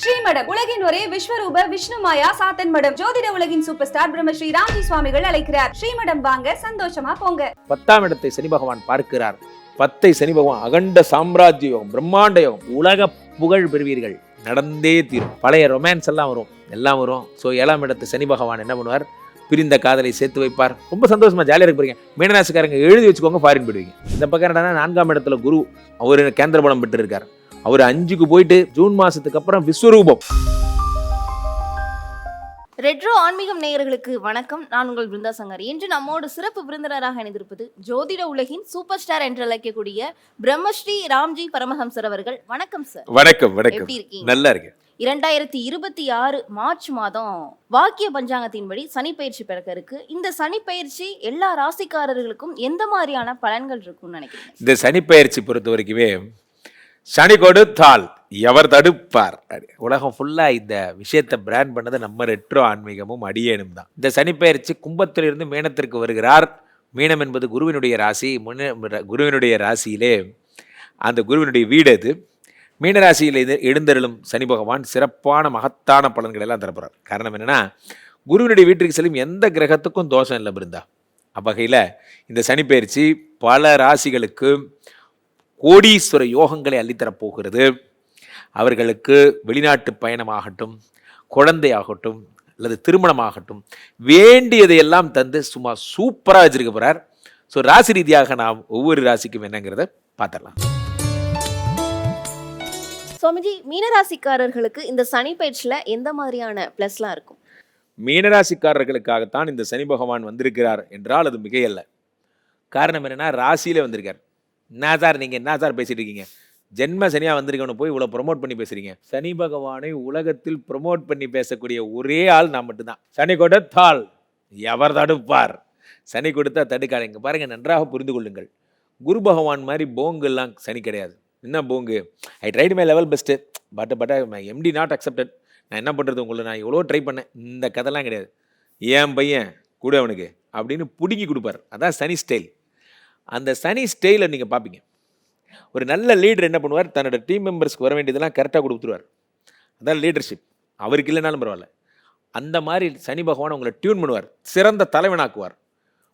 ஸ்ரீமடம். உலகின் ஒரே விஸ்வரூப விஷ்ணு மாயா சாத்தன் மடம். ஜோதிட உலகின் சூப்பர் ஸ்டார் பிரம்மஸ்ரீ ராம்ஜி சுவாமிகள் அழைக்கிறார். ஸ்ரீமடம் வாங்க சந்தோஷமா போங்க. பத்தாம் இடத்தை சனி பகவான் பார்க்கிறார். பத்தை சனி பகவான் அகண்ட சாம்ராஜ்ய யோகம் பிரம்மாண்ட யோகம் உலக புகழ் பெறுவீர்கள். நடந்தே தீரும். பழைய ரொமான்ஸ் எல்லாம் வரும். எல்லாம் வரும். ஸோ ஏழாம் இடத்து சனி பகவான் என்ன பண்ணுவார்? பிரிந்த காதலை சேர்த்து வைப்பார். ரொம்ப சந்தோஷமா ஜாலியாக இருக்க போறீங்க. மீனராசிக்காரங்க எழுதி வச்சுக்கோங்க ஃபாரின் போயிடுவீங்க. இந்த பக்கம் என்னன்னா நான்காம் இடத்துல குரு அவர் கேந்திர பலம் பெற்று இருக்கார் அவர் அஞ்சுக்கு போயிட்டு ஜூன் மாசத்துக்கு அப்புறம் விஸ்வரூபம். ரெட்ரோ ஆன்மீகம் நேயர்களுக்கு வணக்கம். நான் உங்கள் பிருந்தா சங்கர். இன்று நம்மோடு சிறப்பு விருந்தினராக இணைந்திருப்பது ஜோதிட உலகின் சூப்பர் ஸ்டார் என்று அழைக்கக்கூடிய பிரம்மஸ்ரீ ராம்ஜி பரமஹம்சர் அவர்கள். வணக்கம் சார் வணக்கம் வணக்கம். எப்படி இருக்கீங்க? நல்லா இருக்கு இரண்டாயிரத்தி இருபத்தி ஆறு மார்ச் மாதம் வாக்கிய பஞ்சாங்கத்தின்படி சனி பயிற்சி பிறக்க இருக்கு. இந்த சனி பயிற்சி எல்லா ராசிக்காரர்களுக்கும் எந்த மாதிரியான பலன்கள் இருக்கும்னு நினைக்கிறீங்க? இந்த சனி பயிற்சி பொறுத்த வரைக்குமே சனி கொடுத்தால் எவர் தடுப்பார்? உலகம் ஃபுல்லாக இந்த விஷயத்தை பிராண்ட் பண்ணது நம்ம ரெட்ரோ ஆன்மீகமும் அடியேனும் தான். இந்த சனி கும்பத்திலிருந்து மீனத்திற்கு வருகிறார். மீனம் என்பது குருவினுடைய ராசி முன்ன குருவினுடைய ராசியிலே அந்த குருவினுடைய வீடு அது. மீனராசியில் இது எழுந்தருளும் சனி பகவான் சிறப்பான மகத்தான பலன்கள் எல்லாம் தரப்போறார். காரணம் என்னென்னா குருவினுடைய வீட்டிற்கு செல்லும் எந்த கிரகத்துக்கும் தோஷம் இல்லை பிருந்தா. அவ்வகையில் இந்த சனி பல ராசிகளுக்கு கோடீஸ்வர யோகங்களை அள்ளித்தரப் போகிறது அவர்களுக்கு வெளிநாட்டு பயணமாகட்டும் குழந்தையாகட்டும் அல்லது திருமணமாகட்டும் வேண்டியதையெல்லாம் தந்து சும்மா சூப்பராக வச்சிருக்க போகிறார் ஸோ ராசி ரீதியாக நாம் ஒவ்வொரு ராசிக்கும் என்னங்கிறத பார்த்துடலாம். சுவாமிஜி மீனராசிக்காரர்களுக்கு இந்த சனி பயிற்சியில எந்த மாதிரியான பிளஸ்லாம் இருக்கும்? மீனராசிக்காரர்களுக்காகத்தான் இந்த சனி பகவான் வந்திருக்கிறார் என்றால் அது மிகையல்ல. காரணம் என்னன்னா ராசியிலே வந்திருக்கார். என்ன சார் நீங்கள் என்ன சார் பேசிகிட்டு இருக்கீங்க. ஜென்ம சனியாக வந்திருக்கவனு போய் இவ்வளோ ப்ரொமோட் பண்ணி பேசுறீங்க. சனி பகவானை உலகத்தில் ப்ரொமோட் பண்ணி பேசக்கூடிய ஒரே ஆள் நான் மட்டும்தான். சனி கொடுத்தால் எவர் தடுப்பார்? சனி கொடுத்தா தடுக்காதீங்க பாருங்கள் நன்றாக புரிந்து கொள்ளுங்கள். குரு பகவான் மாதிரி போங்கெல்லாம் சனி கிடையாது. என்ன போங்கு? I tried my level best but but my MD not accepted நான் என்ன பண்ணுறது உங்களை? நான் எவ்வளோ ட்ரை பண்ணேன். இந்த கதைலாம் கிடையாது. ஏன் பையன்? கூட அவனுக்கு. அப்படின்னு பிடுங்கி கொடுப்பார். அதான் சனி ஸ்டைல் அந்த சனி ஸ்டேயில் நீங்கள் பார்ப்பீங்க ஒரு நல்ல லீடர் என்ன பண்ணுவார்? தன்னோட டீம் மெம்பர்ஸ்க்கு வர வேண்டியதெல்லாம் கரெக்டாக கொடுத்துருவார். அதான் லீடர்ஷிப் அவருக்கு இல்லைனாலும் பரவாயில்ல. அந்த மாதிரி சனி பகவான் உங்களை டியூன் பண்ணுவார். சிறந்த தலைவனாக்குவார்.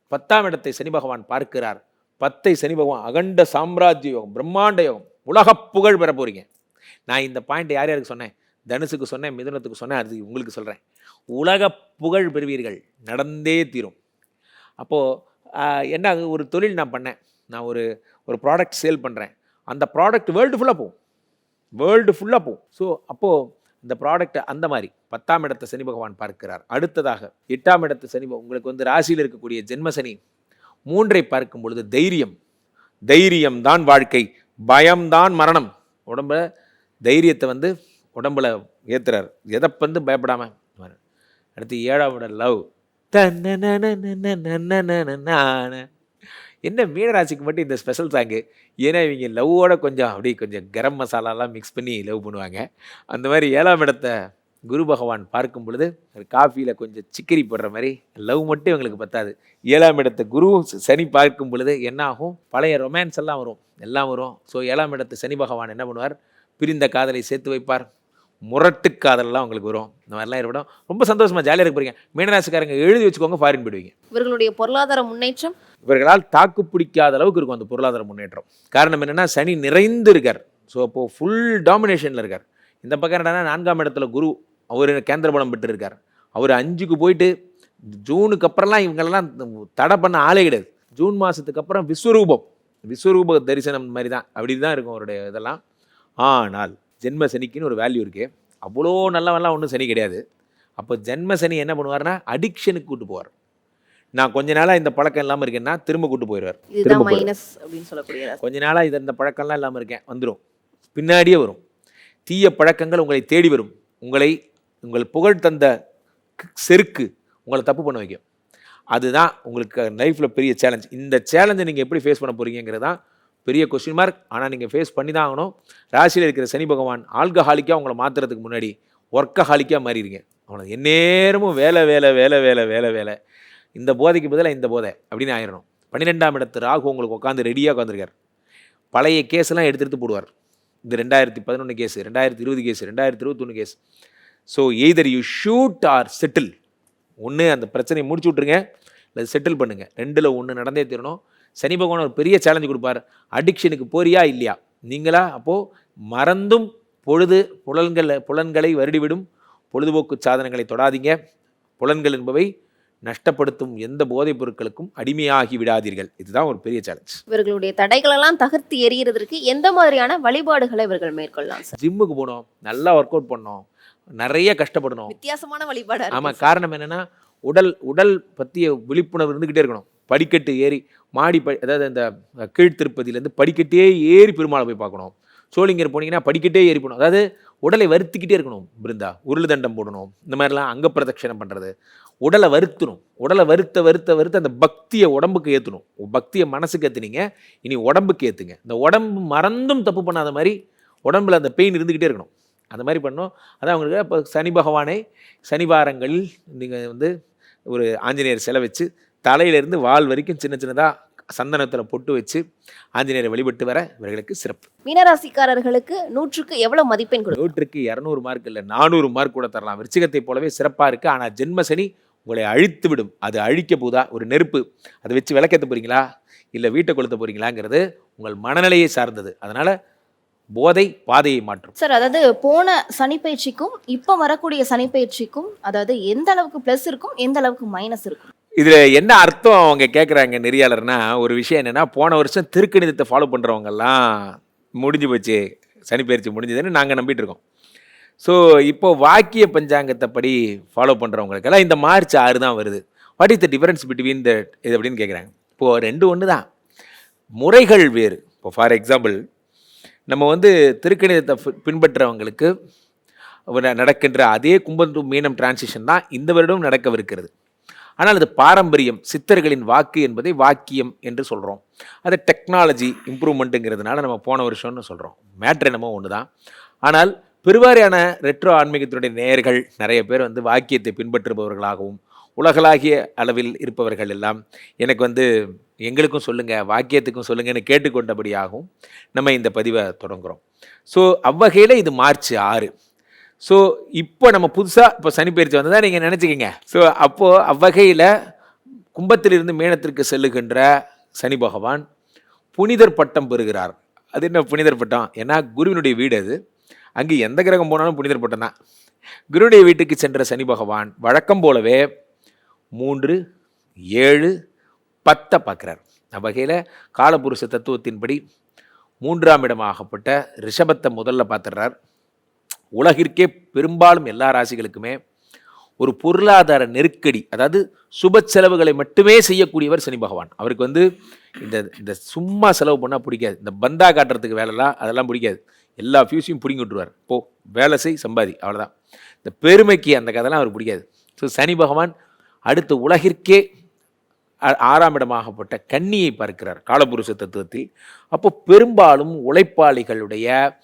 பத்தாம் இடத்தை சனி பகவான் பார்க்கிறார். பத்தை சனி பகவான் அகண்ட சாம்ராஜ்ய யோகம் பிரம்மாண்ட யோகம் உலகப் புகழ் பெற போகிறீங்க நான் இந்த பாயிண்ட் யார் யாருக்கு சொன்னேன்? தனுசுக்கு சொன்னேன் மிதுனத்துக்கு சொன்னேன் அது உங்களுக்கு சொல்கிறேன் உலக புகழ் பெறுவீர்கள். நடந்தே தீரும். அப்போது என்ன ஆகுது, ஒரு தொழில் நான் பண்ணேன். நான் ஒரு ஒரு ப்ராடக்ட் சேல் பண்ணுறேன் அந்த ப்ராடக்ட் வேர்ல்டு ஃபுல்லாக போகும். வேர்ல்டு ஃபுல்லாக போகும். ஸோ அப்போது இந்த ப்ராடக்ட் அந்த மாதிரி. பத்தாம் இடத்தை சனி பகவான் பார்க்கிறார். அடுத்ததாக எட்டாம் இடத்து சனி உங்களுக்கு வந்து ராசியில் இருக்கக்கூடிய ஜென்ம சனி மூன்றை பார்க்கும் பொழுது தைரியம். தைரியம் தான் வாழ்க்கை. பயம்தான் மரணம். உடம்புல தைரியத்தை வந்து உடம்புல ஏற்றுறார் எதை வந்து பயப்படாமல் அடுத்து ஏழாவோட லவ் என்ன மீனராசிக்கு மட்டும் இந்த ஸ்பெஷல் சாங்கு ஏன்னா இவங்க லவ்வோட கொஞ்சம் அப்படியே கொஞ்சம் கரம் மசாலாலாம் மிக்ஸ் பண்ணி லவ் பண்ணுவாங்க அந்த மாதிரி ஏழாம் இடத்த குரு பகவான் பார்க்கும் பொழுது காஃபியில் கொஞ்சம் சிக்கரி போடுற மாதிரி லவ் மட்டும் இவங்களுக்கு பத்தாது ஏழாம் இடத்த குரு சனி பார்க்கும் பொழுது என்ன ஆகும் பழைய ரொமான்ஸ் எல்லாம் வரும் எல்லாம் வரும் ஸோ ஏழாம் இடத்து சனி பகவான் என்ன பண்ணுவார் பிரிந்த காதலை சேர்த்து வைப்பார் முரட்டு காதலெல்லாம் உங்களுக்கு வரும். இந்த மாதிரிலாம் ஏற்படும். ரொம்ப சந்தோஷமா ஜாலியாக இருக்க போறீங்க. மீனராசிக்காரங்க எழுதி வச்சுக்கோங்க ஃபாரின் போயிடுவீங்க. இவர்களுடைய பொருளாதார முன்னேற்றம்? இவர்களால் தாக்கு பிடிக்காத அளவுக்கு இருக்கும் அந்த பொருளாதார முன்னேற்றம். காரணம் என்னன்னா சனி நிறைந்து இருக்கார். ஸோ அப்போது ஃபுல் டாமினேஷனில் இருக்கார். இந்த பக்கம் என்னன்னா நான்காம் இடத்துல குரு அவர் கேந்திர பலம் பெற்று இருக்கார் அவர் அஞ்சுக்கு போயிட்டு ஜூனுக்கு அப்புறம்லாம் இவங்களெல்லாம் தடை பண்ண ஆளே கிடையாது. ஜூன் மாதத்துக்கு அப்புறம் விஸ்வரூபம். விஸ்வரூப தரிசனம் மாதிரி தான். அப்படி தான் இருக்கும் அவருடைய இதெல்லாம். ஆனால் ஜென்ம சனிக்குன்னு ஒரு வேல்யூ இருக்கு. அவ்வளோ நல்லவன்லாம் ஒன்றும் சனி கிடையாது. அப்போ ஜென்ம சனி என்ன பண்ணுவார்னா அடிக்ஷனுக்கு கூட்டு போவார். நான் கொஞ்ச நாளாக இந்த பழக்கம் இல்லாமல் இருக்கேன்னா திரும்ப கூட்டு போயிடுவார். திரும்ப. மைனஸ் அப்படின்னு சொல்லக்கூடிய. கொஞ்ச நாளாக இது இந்த பழக்கம்லாம் இல்லாமல் இருக்கேன் வந்துடும் பின்னாடியே வரும். தீய பழக்கங்கள் உங்களை தேடி வரும். உங்களை உங்கள் புகழ் தந்த செருக்கு உங்களை தப்பு பண்ண வைக்கும். அதுதான் உங்களுக்கு லைஃப்பில் பெரிய சேலஞ்ச் இந்த சேலஞ்சை நீங்கள் எப்படி ஃபேஸ் பண்ண போகிறீங்கிறது தான் பெரிய கொஸ்டின் மார்க் ஆனால் நீங்கள் ஃபேஸ் பண்ணி தான் ஆகணும். ராசியில் இருக்கிற சனி பகவான் ஆல்கஹாலிக்காக உங்களை மாற்றுறதுக்கு முன்னாடி ஒர்க்கஹாலிக்காக மாறிடுங்க. அவனை எந்நேரமும் வேலை வேலை வேலை வேலை வேலை வேலை. இந்த போதைக்கு பதிலாக இந்த போதை அப்படின்னு ஆயிடணும் பன்னிரெண்டாம் இடத்து ராகு உங்களுக்கு உட்காந்து ரெடியாக உட்காந்துருக்கார் பழைய கேஸ்லாம் எடுத்து எடுத்து போடுவார். இந்த ரெண்டாயிரத்தி பதினொன்று கேஸ் ரெண்டாயிரத்தி இருபது கேஸ் ரெண்டாயிரத்தி இருபத்தொன்று case so either you shoot or settle ஒன்று அந்த பிரச்சனையை முடிச்சு விட்ருங்க இல்லை செட்டில் பண்ணுங்கள் ரெண்டில் ஒன்று நடந்தே தீரணும். சனி பகவான் ஒரு பெரிய சேலஞ்சு கொடுப்பார். அடிக்ஷனுக்கு போறியா இல்லையா? நீங்களா? அப்போது மறந்தும் பொழுது புலன்கள் புலன்களை வருடிவிடும். பொழுதுபோக்கு சாதனங்களை தொடாதீங்க. புலன்கள் என்பவை நஷ்டப்படுத்தும் எந்த போதைப் பொருட்களுக்கும் அடிமையாகி விடாதீர்கள். இதுதான் ஒரு பெரிய சேலஞ்ச் இவர்களுடைய தடைகளெல்லாம் தகர்த்து எறிகிறதற்கு எந்த மாதிரியான வழிபாடுகளை இவர்கள் மேற்கொள்ளலாம் ஜிம்முக்கு போனோம். நல்லா ஒர்க் அவுட் பண்ணோம். நிறைய கஷ்டப்படணும். வித்தியாசமான வழிபாடு ஆமாம் காரணம் என்னென்னா உடல் உடல் பற்றிய விழிப்புணர்வு இருந்துக்கிட்டே இருக்கணும். படிக்கட்டு ஏறி மாடி ப அதாவது அந்த கீழ்த்திருப்பதியிலேருந்து படிக்கட்டே ஏறி பெருமாளை போய் பார்க்கணும். சோழிங்கர் போனீங்கன்னா படிக்கட்டே ஏறி போகணும். அதாவது உடலை வருத்திக்கிட்டே இருக்கணும் பிருந்தா. உருள் தண்டம் போடணும். இந்த மாதிரிலாம் அங்க பிரதட்சணம் பண்ணுறது உடலை வருத்தணும். உடலை வருத்த வருத்த வருத்த அந்த பக்தியை உடம்புக்கு ஏற்றணும் பக்தியை மனசுக்கு ஏற்றுனீங்க இனி உடம்புக்கு ஏற்றுங்க இந்த உடம்பு மறந்தும் தப்பு பண்ணாத மாதிரி உடம்புல அந்த பெயின் இருந்துக்கிட்டே இருக்கணும். அந்த மாதிரி பண்ணோம் அதான் அவங்களுக்கு இப்போ சனி பகவானை சனிவாரங்களில் நீங்கள் வந்து ஒரு ஆஞ்சநேயர் சிலை வச்சு தலையிலேருந்து வால் வரைக்கும் சின்ன சின்னதாக சந்தனத்தில் பொட்டு வச்சு ஆஞ்சநேயரை வழிபட்டு வர இவர்களுக்கு சிறப்பு. மீனராசிக்காரர்களுக்கு நூற்றுக்கு எவ்வளவு மதிப்பெண் கொடுக்கும் நூற்றுக்கு இரநூறு மார்க் இல்லை நானூறு மார்க் கூட தரலாம். விருச்சிகத்தை போலவே சிறப்பாக இருக்குது ஆனால் ஜென்ம சனி உங்களை அழித்து விடும். அது அழிக்க போதா? ஒரு நெருப்பு. அதை வச்சு விளக்கேற்ற போகிறீங்களா இல்லை வீட்டை கொளுத்த போகிறீங்களாங்கிறது உங்கள் மனநிலையை சார்ந்தது. அதனால் போதை பாதையை மாற்றும். சார் அதாவது போன சனிப்பயிற்சிக்கும் இப்போ வரக்கூடிய சனிப்பயிற்சிக்கும் அதாவது எந்த அளவுக்கு ப்ளஸ் இருக்கும் எந்த அளவுக்கு மைனஸ் இருக்கும்? இதில் என்ன அர்த்தம் அவங்க கேட்குறாங்க நெறியாளர்னா? ஒரு விஷயம் என்னென்னா போன வருஷம் திருக்கணிதத்தை ஃபாலோ பண்ணுறவங்கெல்லாம் முடிஞ்சு போச்சு. சனிப்பயிற்சி முடிஞ்சதுன்னு நாங்கள் நம்பிட்டு இருக்கோம் ஸோ இப்போ வாக்கிய பஞ்சாங்கத்தை படி ஃபாலோ பண்ணுறவங்களுக்கெல்லாம் இந்த மார்ச் ஆறு தான் வருது. What is the difference between the இது அப்படின்னு கேட்குறாங்க இப்போது ரெண்டு ஒன்று தான் முறைகள் வேறு. இப்போ ஃபார் எக்ஸாம்பிள் நம்ம வந்து திருக்கணிதத்தை பின்பற்றுறவங்களுக்கு நடக்கின்ற அதே கும்பம் மீனம் டிரான்சிஷன் தான் இந்த வருடம் நடக்கவிருக்கிறது. ஆனால் அது பாரம்பரியம் சித்தர்களின் வாக்கு என்பதை வாக்கியம் என்று சொல்கிறோம் அது டெக்னாலஜி இம்ப்ரூவ்மெண்ட்டுங்கிறதுனால நம்ம போன வருஷம்னு சொல்கிறோம் மேட்ரு என்னமோ ஒன்று தான் ஆனால் பெருவாரியான ரெட்ரோ ஆன்மீகத்தினுடைய நேயர்கள் நிறைய பேர் வந்து வாக்கியத்தை பின்பற்றுபவர்களாகவும் உலகளாகிய அளவில் இருப்பவர்கள் எல்லாம் எனக்கு வந்து எங்களுக்கும் சொல்லுங்கள் வாக்கியத்துக்கும் சொல்லுங்கன்னு கேட்டுக்கொண்டபடியாகவும் நம்ம இந்த பதிவை தொடங்குகிறோம் ஸோ அவ்வகையில் இது மார்ச் ஆறு. ஸோ இப்போ நம்ம புதுசாக இப்போ சனிப்பெயர்ச்சி வந்ததா நீங்கள் நினச்சிக்கிங்க. ஸோ அப்போது அவ்வகையில் கும்பத்திலிருந்து மேனத்திற்கு செல்லுகின்ற சனி பகவான் புனிதர் பட்டம் பெறுகிறார். அது என்ன புனிதர் பட்டம்? ஏன்னா குருவினுடைய வீடு அது. அங்கே எந்த கிரகம் போனாலும் புனிதர் பட்டம் தான். குருவுடைய வீட்டுக்கு சென்ற சனி பகவான் வழக்கம் போலவே மூன்று ஏழு பத்தை பார்க்குறார். அவ்வகையில் காலபுருஷ தத்துவத்தின்படி மூன்றாம் இடமாகப்பட்ட ரிஷபத்தை முதல்ல பார்த்துடுறார். உலகிற்கே பெரும்பாலும் எல்லா ராசிகளுக்குமே ஒரு பொருளாதார நெருக்கடி அதாவது சுப செலவுகளை மட்டுமே செய்யக்கூடியவர் சனி பகவான். அவருக்கு வந்து இந்த இந்த சும்மா செலவு பண்ணால் பிடிக்காது. இந்த பந்தா காட்டுறதுக்கு வேலைலாம் அதெல்லாம் பிடிக்காது. எல்லா ஃபியூஸையும் பிடிங்கி விட்டுருவார். போ வேலை செய் சம்பாதி அவ்வளோதான் இந்த பெருமைக்கு அந்த கதைலாம் அவருக்கு பிடிக்காது. ஸோ சனி பகவான் அடுத்து உலகிற்கே ஆ- ஆறாம் இடமாகப்பட்ட கன்னியை பார்க்கிறார் காலபுருஷ தத்துவத்தில். அப்போ பெரும்பாலும் உழைப்பாளிகளுடைய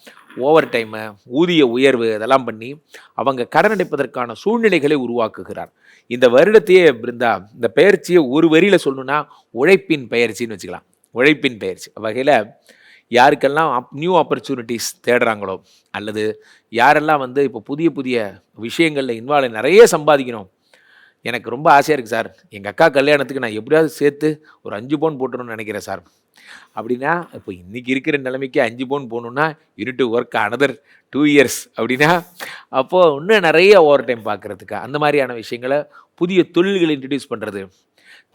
ஓவர் டைமு ஊதிய உயர்வு இதெல்லாம் பண்ணி அவங்க கடன் அடைப்பதற்கான சூழ்நிலைகளை உருவாக்குகிறார். இந்த வருடத்தையே பிருந்தா இந்த பெயர்ச்சியை ஒரு வரியில் சொல்லணுன்னா உழைப்பின் பெயர்ச்சின்னு வச்சுக்கலாம். உழைப்பின் பெயர்ச்சி. வகையில் யாருக்கெல்லாம் அப் நியூ ஆப்பர்ச்சுனிட்டிஸ் தேடுறாங்களோ அல்லது யாரெல்லாம் வந்து இப்போ புதிய புதிய விஷயங்களில் இன்வால்வ் நிறைய சம்பாதிக்கணும். எனக்கு ரொம்ப ஆசையாக இருக்குது சார். எங்கள் அக்கா கல்யாணத்துக்கு நான் எப்படியாவது சேர்த்து ஒரு அஞ்சு பவுன் போட்டுருன்னு நினைக்கிறேன் சார். அப்படின்னா இப்போ இன்றைக்கி இருக்கிற நிலைமைக்கு அஞ்சு பவுன் போகணுன்னா unit work another two years அப்படின்னா அப்போது இன்னும் நிறைய ஓவர் டைம் பார்க்குறதுக்கு அந்த மாதிரியான விஷயங்களை புதிய தொழில்களை இன்ட்ரடியூஸ் பண்ணுறது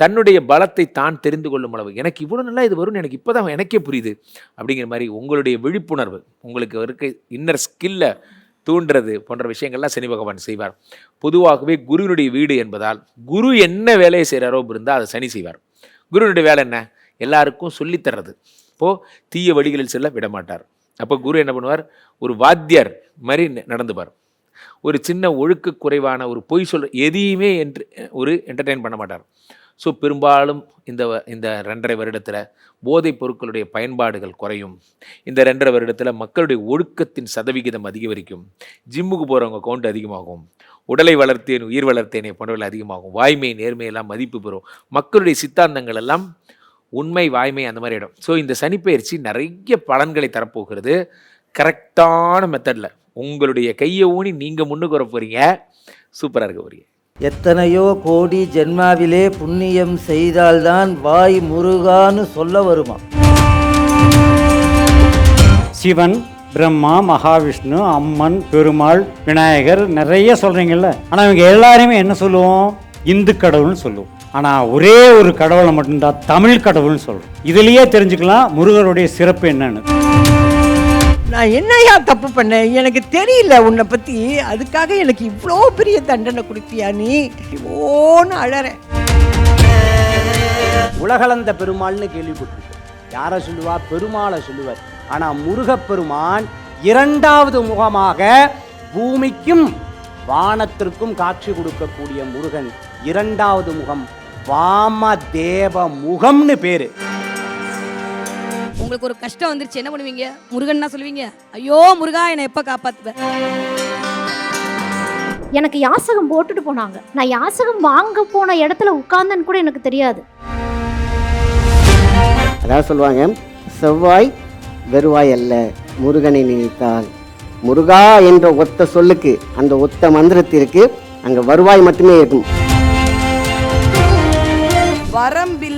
தன்னுடைய பலத்தை தான் தெரிந்து கொள்ளும் அளவு. எனக்கு இவ்வளோ நல்லா இது வரும்னு எனக்கு இப்போ தான் எனக்கே புரியுது அப்படிங்கிற மாதிரி உங்களுடைய விழிப்புணர்வு உங்களுக்கு இருக்க இன்னர் ஸ்கில்லை தூண்டுறது போன்ற விஷயங்கள்லாம் சனி பகவான் செய்வார். பொதுவாகவே குருவினுடைய வீடு என்பதால் குரு என்ன வேலையை செய்கிறாரோ இருந்தால் அதை சனி செய்வார். குருவினுடைய வேலை என்ன? எல்லாருக்கும் சொல்லித் தர்றது இப்போது தீய வழிகளில் செல்ல விட மாட்டார் அப்போ குரு என்ன பண்ணுவார்? ஒரு வாத்தியார் மாதிரி ந- நடந்துப்பார். ஒரு சின்ன ஒழுக்க குறைவான ஒரு பொய் சொல்ல எதையுமே என்று ஒரு என்டர்டெயின் பண்ண மாட்டார். ஸோ பெரும்பாலும் இந்த இந்த ரெண்டரை வருடத்தில் போதைப் பொருட்களுடைய பயன்பாடுகள் குறையும். இந்த ரெண்டரை வருடத்தில் மக்களுடைய ஒழுக்கத்தின் சதவிகிதம் அதிகரிக்கும். ஜிம்முக்கு போகிறவங்க கவுண்ட் அதிகமாகும். உடலை வளர்த்தேன் உயிர் வளர்த்தேனே போன்றவர்கள் அதிகமாகும். வாய்மை நேர்மையெல்லாம் மதிப்பு பெறும். மக்களுடைய சித்தாந்தங்கள் எல்லாம் உண்மை வாய்மை அந்த மாதிரி இடம். ஸோ இந்த சனிப்பெயர்ச்சி நிறைய பலன்களை தரப்போகிறது. கரெக்டான மெத்தடில் உங்களுடைய கையை ஊனி நீங்கள் முன்னுக்கு வர போகிறீங்க சூப்பராக இருக்க போகிறீங்க எத்தனையோ கோடி ஜென்மாவிலே புண்ணியம் செய்தால்தான் வாய் முருகான்னு சொல்ல வருமா? சிவன் பிரம்மா மகாவிஷ்ணு அம்மன் பெருமாள் விநாயகர் நிறைய சொல்றீங்கல்ல. ஆனால் இவங்க எல்லாருமே என்ன சொல்லுவோம்? இந்து கடவுள்னு சொல்லுவோம். ஆனால் ஒரே ஒரு கடவுளை மட்டும்தான் தமிழ் கடவுள்னு சொல்றோம். இதுலயே தெரிஞ்சுக்கலாம் முருகருடைய சிறப்பு என்னன்னு. நான் என்னையா தப்பு பண்ணேன்? எனக்கு தெரியல உன்னை பத்தி. அதுக்காக எனக்கு இவ்வளோ பெரிய தண்டனை கொடுத்தியா நீ? ஓன்னு அழறேன் உலகளந்த பெருமாள்னு கேள்விப்பட்டிருக்கோம் யாரை சொல்லுவா? பெருமாளை சொல்லுவார். ஆனா முருகப்பெருமான் இரண்டாவது முகமாக பூமிக்கும் வானத்திற்கும் காட்சி கொடுக்கக்கூடிய முருகன். இரண்டாவது முகம் வாமதேவ முகம்னு பேரு. உங்களுக்கு ஒரு கஷ்டம் வந்துருச்சு என்ன பண்ணுவீங்க? முருகன்னா சொல்லுவீங்க ஐயோ முருகா என்னை எப்ப காப்பாத்துவ? எனக்கு யாசகம் போட்டுட்டு போனாங்க. நான் யாசகம் வாங்க போன இடத்துல உட்கார்ந்தேன்னு கூட எனக்கு தெரியாது. அதாவது சொல்லுவாங்க செவ்வாய் வெறுவாய் அல்ல முருகனை நினைத்தால். முருகா என்ற ஒத்த சொல்லுக்கு அந்த ஒத்த மந்திரத்திற்கு அங்க வருவாய் மட்டுமே இருக்கும்.